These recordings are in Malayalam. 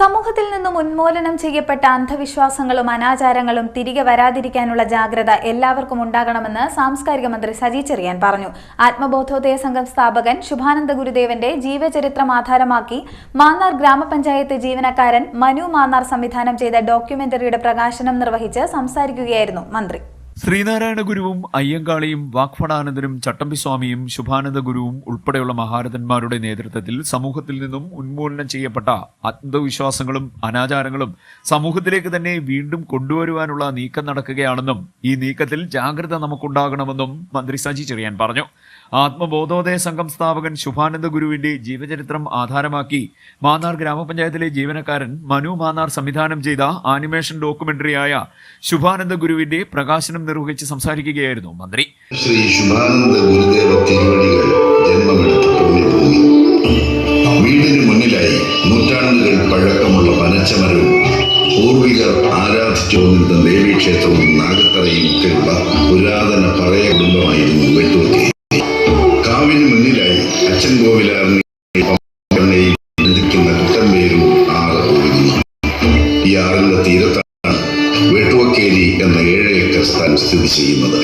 സമൂഹത്തിൽ നിന്നും ഉന്മൂലനം ചെയ്യപ്പെട്ട അന്ധവിശ്വാസങ്ങളും അനാചാരങ്ങളും തിരികെ വരാതിരിക്കാനുള്ള ജാഗ്രത എല്ലാവർക്കും ഉണ്ടാകണമെന്ന് സാംസ്കാരിക മന്ത്രി സജി ചെറിയാൻ പറഞ്ഞു. ആത്മബോധോദയ സംഘം സ്ഥാപകൻ ശുഭാനന്ദ ഗുരുദേവന്റെ ജീവചരിത്രം ആധാരമാക്കി മാന്നാർ ഗ്രാമപഞ്ചായത്ത് ജീവനക്കാരൻ മനു മാന്നാർ സംവിധാനം ചെയ്ത ഡോക്യുമെന്ററിയുടെ പ്രകാശനം നിർവഹിച്ച് സംസാരിക്കുകയായിരുന്നു മന്ത്രി. ശ്രീനാരായണ ഗുരുവും അയ്യങ്കാളിയും വാഗ്ഫടാനന്ദനും ചട്ടമ്പിസ്വാമിയും ശുഭാനന്ദ ഗുരുവും ഉൾപ്പെടെയുള്ള മഹാരഥന്മാരുടെ നേതൃത്വത്തിൽ സമൂഹത്തിൽ നിന്നും ഉന്മൂലനം ചെയ്യപ്പെട്ട അന്ധവിശ്വാസങ്ങളും അനാചാരങ്ങളും സമൂഹത്തിലേക്ക് തന്നെ വീണ്ടും കൊണ്ടുവരുവാനുള്ള നീക്കം നടക്കുകയാണെന്നും ഈ നീക്കത്തിൽ ജാഗ്രത നമുക്കുണ്ടാകണമെന്നും മന്ത്രി സജി ചെറിയാൻ പറഞ്ഞു. ആത്മബോധോദയ സംഘം സ്ഥാപകൻ ശുഭാനന്ദ ഗുരുവിന്റെ ജീവചരിത്രം ആധാരമാക്കി മാന്നാർ ഗ്രാമപഞ്ചായത്തിലെ ജീവനക്കാരൻ മനു മാന്നാർ സംവിധാനം ചെയ്ത ആനിമേഷൻ ഡോക്യുമെന്ററിയായ ശുഭാനന്ദ ഗുരുവിന്റെ പ്രകാശനം നിർവഹിച്ച് സംസാരിക്കുകയായിരുന്നു മന്ത്രി. ശ്രീ ശുഭാനന്ദ ഗുരുദേവ തിരുവടികൾ ജന്മമെടുത്ത പുണ്യഭൂമി വീടിന് മുന്നിലായി നൂറ്റാണ്ടുകൾ പഴക്കമുള്ള പനച്ചമരവും പൂർവികർ ആരാധിച്ചു വന്നിരുന്ന ദേവീക്ഷേത്രവും നാഗത്തറയും ഒക്കെയുള്ള പുരാതന പറയ സ്ഥിതി ചെയ്യുന്നത്.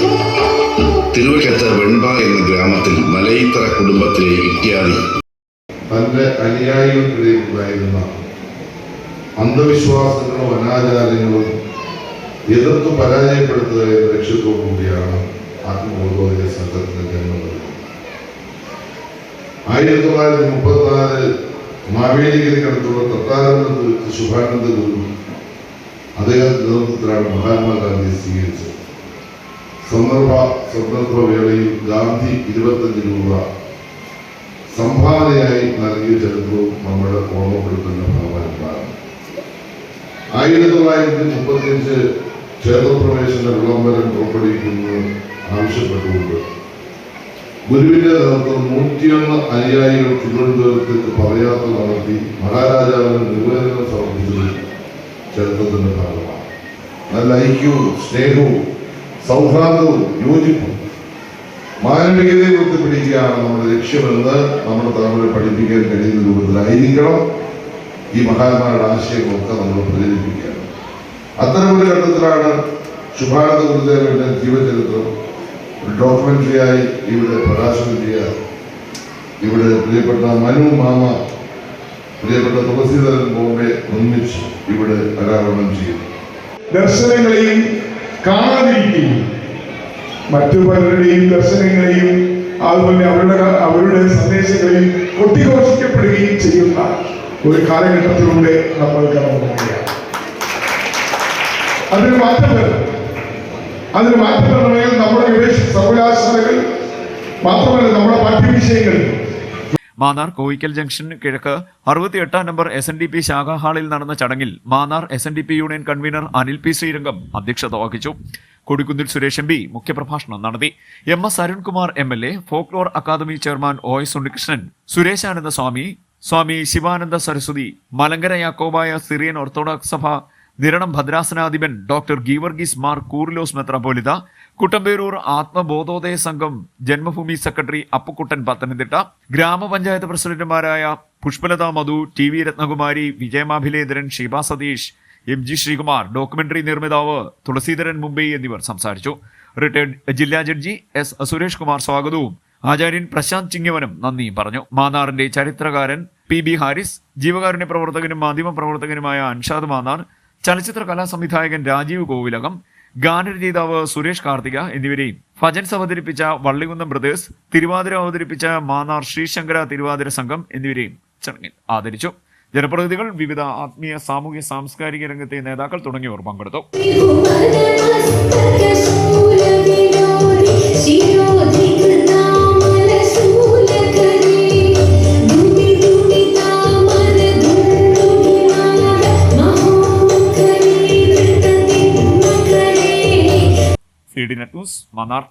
തിരുവക്കത്ത് വെൺപ എന്ന ഗ്രാമത്തിൽ മലയിത്തറ കുടുംബത്തിലെ ഇത്യാദി തന്റെ അനുയായികൾക്കിടയിൽ ഉണ്ടായിരുന്ന അന്ധവിശ്വാസങ്ങളും അനാചാരങ്ങളും എതിർത്ത് പരാജയപ്പെടുത്തുക എന്ന ലക്ഷ്യത്തോടുകൂടിയാണ് ആത്മബോധോദയ സംഘത്തിന് ജന്മം ആയിരത്തി തൊള്ളായിരത്തി മുപ്പത്തിനാല് മാവേലിക്കരക്കടുത്തുള്ള തത്താനന്ദ ശുഭാനന്ദ ഗുരു അദ്ദേഹത്തിന്റെ നേതൃത്വത്തിലാണ് മഹാത്മാഗാന്ധി സ്വീകരിച്ചത്. സന്ദർഭ സന്ദർഭ വേളയിൽ ഗാന്ധി ഇരുപത്തഞ്ച് രൂപ സംഭാവനയായി നൽകിയ ചരിത്രവും നമ്മൾ ഓർമ്മപ്പെടുത്തുന്ന ഭാവനമാണ് ആയിരത്തി തൊള്ളായിരത്തി മുപ്പത്തിയഞ്ച് ക്ഷേത്രപ്രവേശന വിളംബരം പുറപ്പെടുവിക്കുന്നത് ആവശ്യപ്പെട്ടുകൊണ്ട് ഗുരുവിന്റെ നേതൃത്വം നൂറ്റിയൊന്ന് അനുയായികൾ തിരുവനന്തപുരത്തേക്ക് പദയാത്ര നടത്തി മഹാരാജാവിന് നിവേദനം സമർപ്പിച്ചത് ചരിത്രത്തിന്റെ ഭാഗമാണ്. നല്ല ഐക്യവും സ്നേഹവും സൗഹാർദ്ദവും യോജിപ്പും മാനവികതയെ ഉയർത്തിപ്പിടിക്കുകയാണ് നമ്മുടെ ലക്ഷ്യമെന്ന് നമ്മൾ തലമുറ പഠിപ്പിക്കാൻ കഴിയുന്ന രൂപത്തിലായിരിക്കണം ഈ മഹാന്മാരുടെ ആശയങ്ങളൊക്കെ നമ്മൾ പ്രചരിപ്പിക്കുക അത്തരമൊരു ഘട്ടത്തിലാണ് ശുഭാനന്ദ ഗുരുദേവന്റെ ജീവചരിത്രം ഡോക്യുമെന്ററിയായി ഇവിടെ പ്രകാശനം ചെയ്യാൻ ഇവിടെ പ്രിയപ്പെട്ട മനു മാമ പ്രിയപ്പെട്ട തുളസീധരൻ ബോംബെ ഒന്നിച്ച് ഇവിടെ അനാവരണം ചെയ്യുന്നു. ദർശനങ്ങളെയും കാണാതിരിക്കുകയും മറ്റു പലരുടെയും ദർശനങ്ങളെയും അതുപോലെ അവരുടെ അവരുടെ സന്ദേശങ്ങളെയും കൊട്ടിഘോഷിക്കപ്പെടുകയും ചെയ്യുന്ന ഒരു കാലഘട്ടത്തിലൂടെ നമ്മൾ കടന്നു പോവുകയാണ് അതിന് മാറ്റം വരണം അതിന് മാറ്റം വരണമെങ്കിൽ നമ്മുടെ സർവകലാശാലകൾ മാത്രമല്ല നമ്മുടെ പാഠ്യവിഷയങ്ങൾ മാന്നാർ കോയിക്കൽ ജംഗ്ഷന് കിഴക്ക് അറുപത്തിയെട്ടാം number S N D P ശാഖാ ഹാളിൽ നടന്ന ചടങ്ങിൽ Mannar S N D P union convener Anil P Sreerangam അധ്യക്ഷത വഹിച്ചു. കൊടിക്കുന്നിൽ സുരേഷ് എം പി മുഖ്യപ്രഭാഷണം നടത്തി. M S Arunkumar M L A folklore academy chairman O S Unnikrishnan Sureshananda Swami Swami Shivananda Saraswati Malankara Yakobaya Syrian orthodox സഭ നിരണം ഭദ്രാസനാധിപൻ ഡോക്ടർ ഗീവർഗീസ് മാർ കൂറിലോസ് മെത്രാപോലിത കുട്ടമ്പേരൂർ ആത്മബോധോദയ സംഘം ജന്മഭൂമി സെക്രട്ടറി അപ്പുക്കുട്ടൻ പത്തനംതിട്ട ഗ്രാമപഞ്ചായത്ത് പ്രസിഡന്റുമാരായ പുഷ്പലത മധു T V Ratnakumari വിജയമാഭിലേന്ദ്രൻ Sheeba Satheesh M G Sreekumar documentary നിർമ്മിതാവ് Thulaseedharan Mumbai എന്നിവർ സംസാരിച്ചു. റിട്ടയർഡ് ജില്ലാ ജഡ്ജി എസ് സുരേഷ് കുമാർ സ്വാഗതവും. ആചാര്യൻ പ്രശാന്ത് ചിങ്ങവനും നന്ദിയും പറഞ്ഞു. മാന്നാറിന്റെ ചരിത്രകാരൻ പി ബി ഹാരിസ് ജീവകാരുണ്യ പ്രവർത്തകനും മാധ്യമ പ്രവർത്തകനുമായ അൻഷാദ് മാന്നാർ ചലച്ചിത്ര കലാ സംവിധായകൻ രാജീവ് കോവിലകം ഗാനരചയിതാവ് സുരേഷ് കാർത്തിക എന്നിവരെയും ഭജൻസ് അവതരിപ്പിച്ച വള്ളികുന്നം ബ്രദേഴ്സ് തിരുവാതിര അവതരിപ്പിച്ച മാന്നാർ ശ്രീശങ്കര തിരുവാതിര സംഘം എന്നിവരെയും ചടങ്ങിൽ ആദരിച്ചു. ജനപ്രതിനിധികൾ വിവിധ ആത്മീയ സാമൂഹ്യ സാംസ്കാരിക രംഗത്തെ നേതാക്കൾ തുടങ്ങിയവർ പങ്കെടുത്തു. C D net news Mannar